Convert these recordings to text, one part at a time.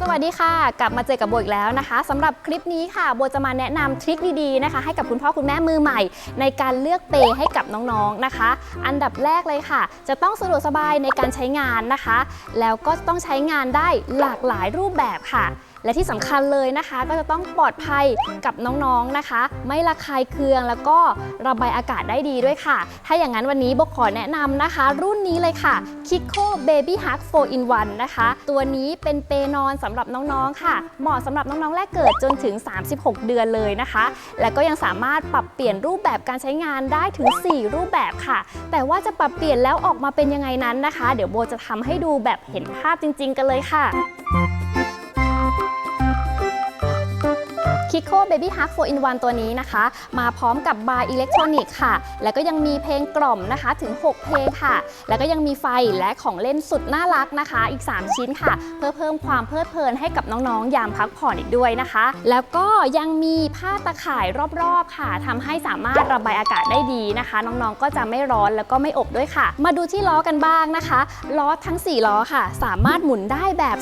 สวัสดีค่ะ กลับมาเจอกับโบอีกแล้วนะคะสำหรับคลิปนี้ค่ะโบจะมาแนะนำทริคดีๆนะคะ ให้กับคุณพ่อคุณแม่มือใหม่ ในการเลือกเปย์ให้กับน้องๆนะคะ อันดับแรกเลยค่ะ จะต้องสะดวกสบายในการใช้งานนะคะ แล้วก็ต้องใช้งานได้หลากหลายรูปแบบค่ะ และที่สำคัญเลยนะคะ ก็จะต้องปลอดภัยกับน้องๆนะคะ ไม่ระคายเคืองแล้วก็ระบายอากาศได้ดีด้วยค่ะ ถ้าอย่างนั้นวันนี้โบขอแนะนำนะคะ รุ่นนี้เลยค่ะ Kiko Baby Hug 4 in 1นะคะ ตัวนี้เป็นเปนอนสำหรับน้องๆค่ะ เหมาะสำหรับน้องๆแรกเกิดจนถึง 36 เดือนเลยนะคะ และก็ยังสามารถปรับเปลี่ยนรูปแบบการใช้งานได้ถึง 4 รูปแบบค่ะ แต่ว่าจะปรับเปลี่ยนแล้วออกมาเป็นยังไงนั้นนะคะ เดี๋ยวโบจะทำให้ดูแบบเห็นภาพจริง ๆ กันเลยค่ะ Kiko Baby Hug 4 in 1ตัวนี้นะคะ มาพร้อมกับบาร์อิเล็กทรอนิกส์ค่ะ แล้วก็ยังมีเพลงกล่อมนะคะถึง 6 เพลงค่ะ แล้วก็ยังมีไฟและของเล่นสุดน่ารักนะคะ อีก 3 ชิ้นค่ะ เพื่อเพิ่มความเพลิดเพลินให้กับน้องๆ ยามพักผ่อนอีกด้วยนะคะ แล้วก็ยังมีผ้าตะข่ายรอบๆค่ะทำให้สามารถระบายอากาศได้ดีนะคะ น้องๆก็จะไม่ร้อนแล้วก็ไม่อบด้วยค่ะ มาดูที่ล้อกันบ้างนะคะ ล้อทั้ง 4 ล้อค่ะ สามารถหมุนได้แบบ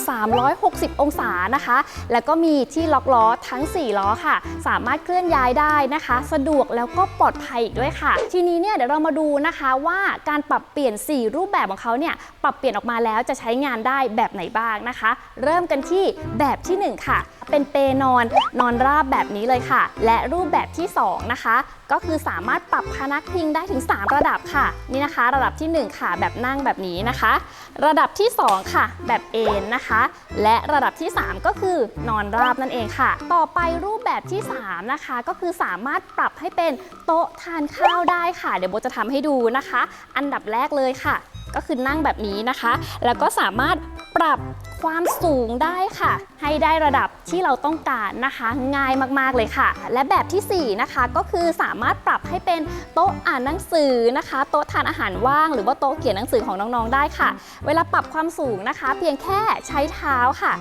360 องศานะคะ แล้วก็มีที่ล็อกล้อทั้ง 4 ล้อค่ะ สามารถเคลื่อนย้ายได้นะคะ สะดวกแล้วก็ปลอดภัยอีกด้วยค่ะ ทีนี้เนี่ยเดี๋ยวเรามาดูนะคะว่าการปรับเปลี่ยน 4 รูปแบบของเขาเนี่ยปรับเปลี่ยนออกมาแล้วจะใช้งานได้แบบไหนบ้างนะคะ เริ่มกันที่แบบที่ 1 ค่ะเป็นเปนอนนอนราบแบบนี้เลยค่ะ และรูปแบบที่ 2 นะคะ ก็คือสามารถปรับพนักพิงได้ถึง 3 ระดับค่ะ นี่นะคะ ระดับที่ 1 ค่ะ แบบนั่งแบบนี้นะคะ ระดับที่ 2 ค่ะ แบบเอนนะคะ และระดับที่ 3 ก็คือนอนราบนั่นเองค่ะ ต่อไปรูปแบบที่ 3 นะคะ ก็คือสามารถปรับให้เป็นโต๊ะทานข้าวได้ค่ะ เดี๋ยวโบจะทำให้ดูนะคะ อันดับแรกเลยค่ะ ก็คือนั่งแบบนี้นะคะ แล้วก็สามารถปรับ ความสูงได้ค่ะ ให้ได้ระดับที่เราต้องการนะคะ ง่ายมากๆเลยค่ะ และแบบทีสี่ 4 นะคะ ก็คือสามารถปรับให้เป็นโต๊ะอ่านหนังสือนะคะ โต๊ะทานอาหารว่าง หรือว่าโต๊ะเขียนหนังสือของน้องๆได้ค่ะ เวลาปรับความสูงนะคะ เพียงแค่ใช้เท้าค่ะ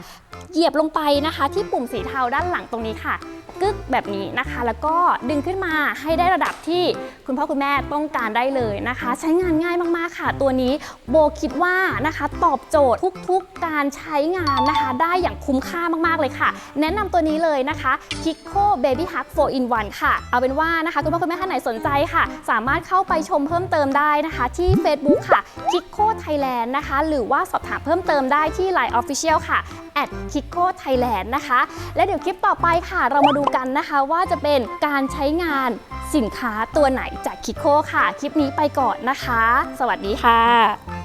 เหยียบลงไปนะคะ ที่ปุ่มสีเทาด้านหลังตรงนี้ค่ะ กึกแบบนี้นะคะ แล้วก็ดึงขึ้นมาให้ได้ระดับที่คุณพ่อคุณแม่ต้องการได้เลยนะคะ ใช้งานง่ายมากๆค่ะ ตัวนี้โบคิดว่านะคะตอบโจทย์ทุกๆการใช้งานนะคะ ได้อย่างคุ้มค่ามากๆเลยค่ะ แนะนำตัวนี้เลยนะคะ Kiko Baby Hug 4 in 1ค่ะ เอาเป็นว่านะคะคุณพ่อคุณแม่ท่านไหนสนใจค่ะ สามารถเข้าไปชมเพิ่มเติมได้นะคะ ที่ Facebook ค่ะ Kiko Thailand นะคะ หรือว่าสอบถามเพิ่มเติมได้ที่ Line Official ค่ะ at Kiko Thailand นะคะ และเดี๋ยวคลิปต่อไปค่ะ เรามาดูกันนะคะว่าจะเป็นการใช้งานสินค้าตัวไหนจากคิโคค่ะ คลิปนี้ไปก่อนนะคะ สวัสดีค่ะ